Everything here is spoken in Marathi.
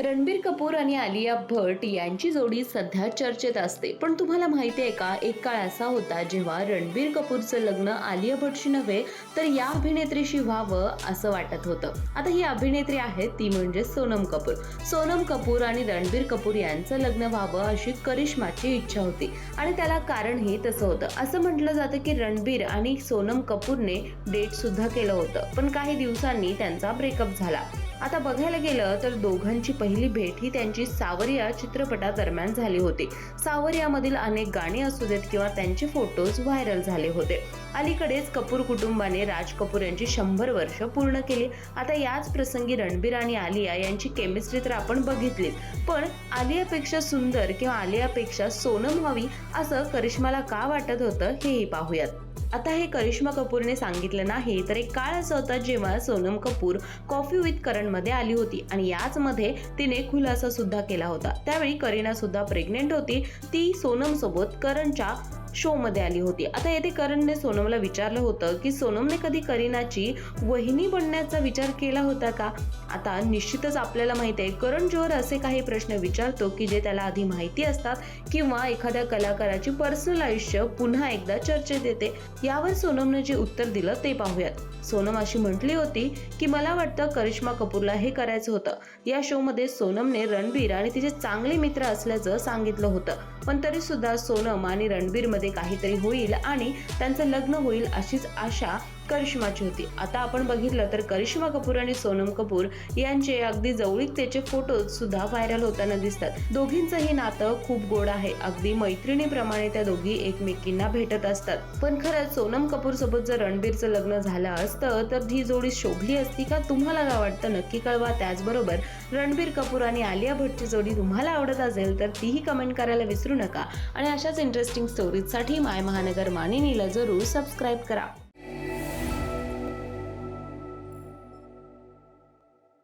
रणबीर कपूर आणि आलिया भट यांची जोडी सध्या चर्चेत असते. पण तुम्हाला माहिती आहे का एक काळ असा होता जेव्हा रणबीर कपूरचं लग्न आलिया भटशी नव्हे तर या अभिनेत्रीशी व्हावं असं वाटत होतं. आता ही अभिनेत्री आहे ती म्हणजे सोनम कपूर. सोनम कपूर आणि रणबीर कपूर यांचं लग्न व्हावं अशी करिश्माची इच्छा होती. आणि त्याला कारणही तसं होतं. असं म्हटलं जातं की रणबीर आणि सोनम कपूरने डेट सुद्धा केलं होतं. पण काही दिवसांनी त्यांचा ब्रेकअप झाला. आता बघायला गेलं तर दोघांची पहिली भेट ही त्यांची सावरिया चित्रपटादरम्यान झाली होती. सावरियामधील अनेक गाणी असू देत किंवा त्यांचे फोटोज व्हायरल झाले होते. अलीकडेच कपूर कुटुंबाने राज कपूर यांची शंभर वर्ष पूर्ण केली. आता याच प्रसंगी रणबीर आणि आलिया यांची केमिस्ट्री तर आपण बघितलीच. पण आलियापेक्षा सुंदर किंवा आलियापेक्षा सोनम व्हावी असं करिश्माला का वाटत होतं हेही पाहूयात. आता हे करिश्मा कपूरने सांगितलं नाही तर एक काळ असा होता जेव्हा सोनम कपूर कॉफी विथ करणमध्ये आली होती आणि याच मध्ये तिने खुलासा सुद्धा केला होता. त्यावेळी करीना सुद्धा प्रेग्नेंट होती. ती सोनमसोबत करणच्या शो मध्ये आली होती. आता येथे करणने सोनमला विचारलं होतं की सोनमने कधी करीनाची वहिनी बनण्याचा विचार केला होता का? आता निश्चितच आपल्याला माहिती आहे करण जोहर असे काही प्रश्न विचारतो की जे त्याला आधी माहिती असतात किंवा एखाद्या कलाकाराची पर्सनल आयुष्य पुन्हा एकदा चर्चेत येते. यावर सोनमने जे उत्तर दिलं ते पाहूयात. सोनम अशी म्हटली होती की मला वाटतं करिश्मा कपूरला हे करायचं होतं. या शो मध्ये सोनमने रणबीर आणि तिचे चांगले मित्र असल्याचं सांगितलं होतं. पण तरी सुद्धा सोनम आणि रणबीरमध्ये काहीतरी होईल आणि त्यांचं लग्न होईल अशीच आशा करिश्माची होती. आता आपण बघितलं तर करिश्मा कपूर आणि सोनम कपूर यांचे अगदी जवळीकतेचे फोटो सुद्धा व्हायरल होताना दिसतात. दोघींचंही नातं खूप गोड आहे. अगदी मैत्रिणीप्रमाणे त्या दोघी एकमेकींना भेटत असतात. पण खरंच सोनम कपूर सोबत जर रणबीरचं लग्न झालं असतं तर ही जोडी शोभली असती का? तुम्हाला काय वाटतं? नक्की कळवा. त्याचबरोबर रणबीर कपूर आणि आलिया भट्टची जोडी तुम्हाला आवडत असेल तर तीही कमेंट करायला विसरू नका. आणि अशाच इंटरेस्टिंग स्टोरीजसाठी माय महानगर मानिनीला जरूर सबस्क्राईब करा.